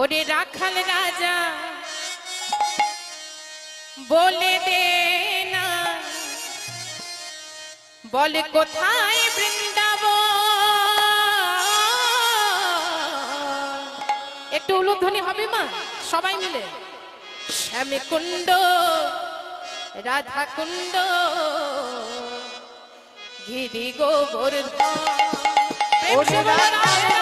ওরে রাখাল রাজা, বলে দে না। বল কোথায় বৃন্দাব একটু উলুধ্বনি হবে মা, সবাই মিলে। শ্যামে কুণ্ড রাধা কুণ্ড গিরি গোবর ওরে রাধা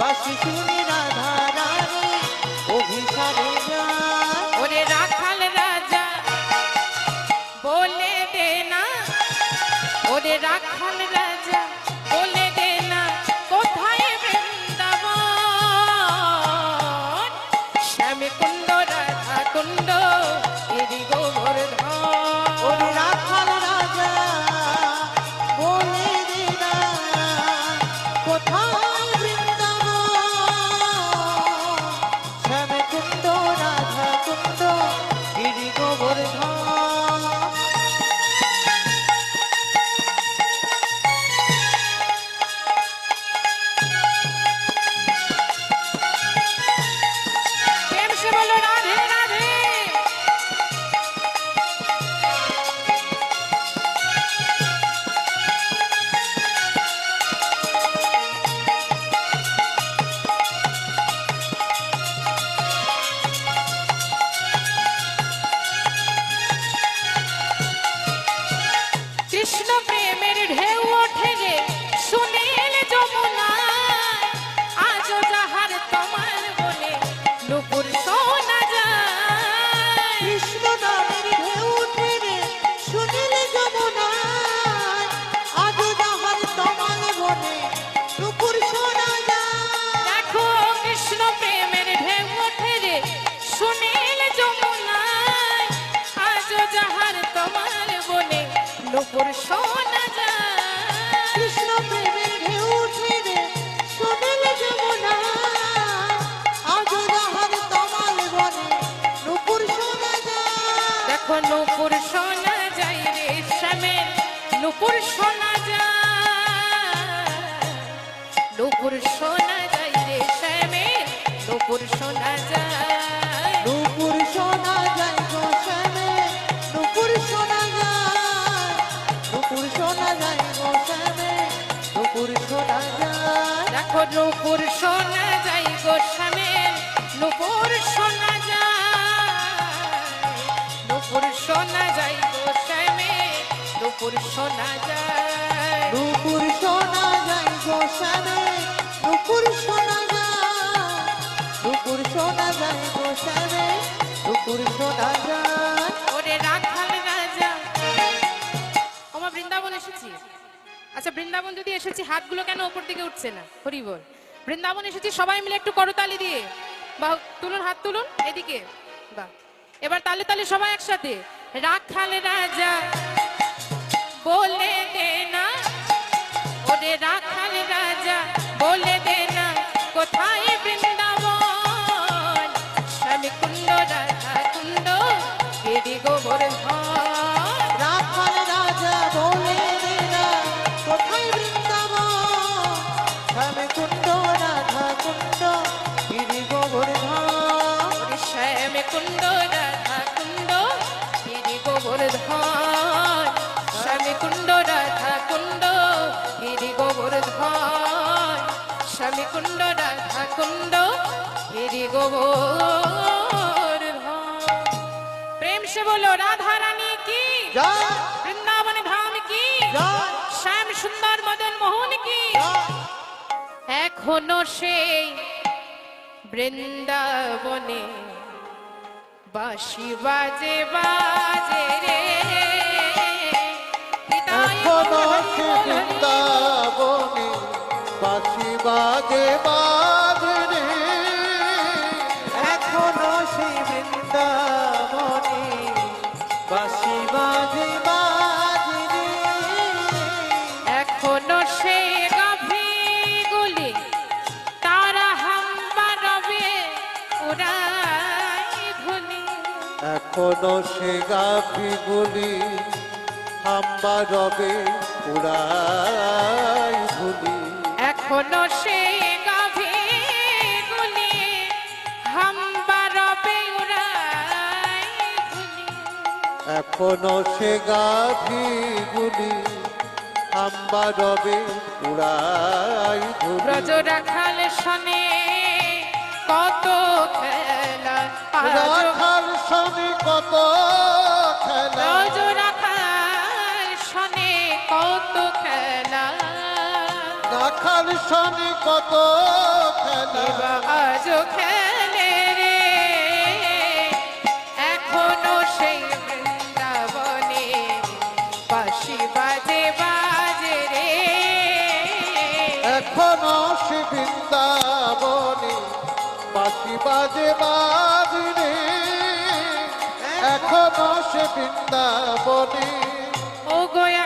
বাসি তুমি রাধা রানী অভিসারে নুপুর শোনা যায়। কৃষ্ণ প্রেমের ঢেউ উঠবে রে সোনাল যমুনা। আজ রাহার তমাল বনে নুপুর শোনা যায়। দেখো নুপুর শোনা যায় রে শ্যামের নুপুর শোনা যায়। নুপুর শোনা যায় রে শ্যামের নুপুর শোনা যায়। নুপুর শোনা যায় গো শ্যামের নুপুর শোনা যায়। নুপুর শোনা যায় গো শ্যামের নুপুর শোনা যায়। নুপুর শোনা যায় গো শ্যামে নুপুর শোনা যায়। নুপুর শোনা যায় গো শ্যামে নুপুর শোনা যায়। আচ্ছা বৃন্দাবন যদি এসেছি, হাতগুলো কেন ওপর দিকে উঠছে না? হরি বল। বৃন্দাবন এসেছি, সবাই মিলে একটু করতালি দিয়ে। বা তুলুন, হাত তুলুন, এদিকে। বা এবার তালে তালে সবাই একসাথে। রাখাল রাজা বলে দে না। ওরে রাখাল গোবর্ধন প্রেম সে বলো রাধা রানী কি বৃন্দাবন ধাম কি? শ্যাম সুন্দর মদন মোহন কি? এখনও সেই বৃন্দাবনে বাঁশি বাজে বাজে রে। এখনও সে। বৃন্দাবনে বাঁশি বাজে বাজে বাজে বাজে এখনও সে গাভী গুলি তারা হাম্বা রবে উড়াই ধুলি এখনও সে গাভিগুলি হাম্বা রবে উড়াই ভুলি এখনও সে এখনও সে গাভিগুলি হাম্বা রবে উড়াই ব্রজ রাখাল শনে কত খেলা রাখাল শনি কত খেলা। ব্রজ রাখাল শনে কত খেলা। রাখাল শনি কত খেলা। খেলে সে বৃন্দাবনে বাঁশি বাজে বাজরে এখনও সে বৃন্দাবনে। ও গো এখনও সেই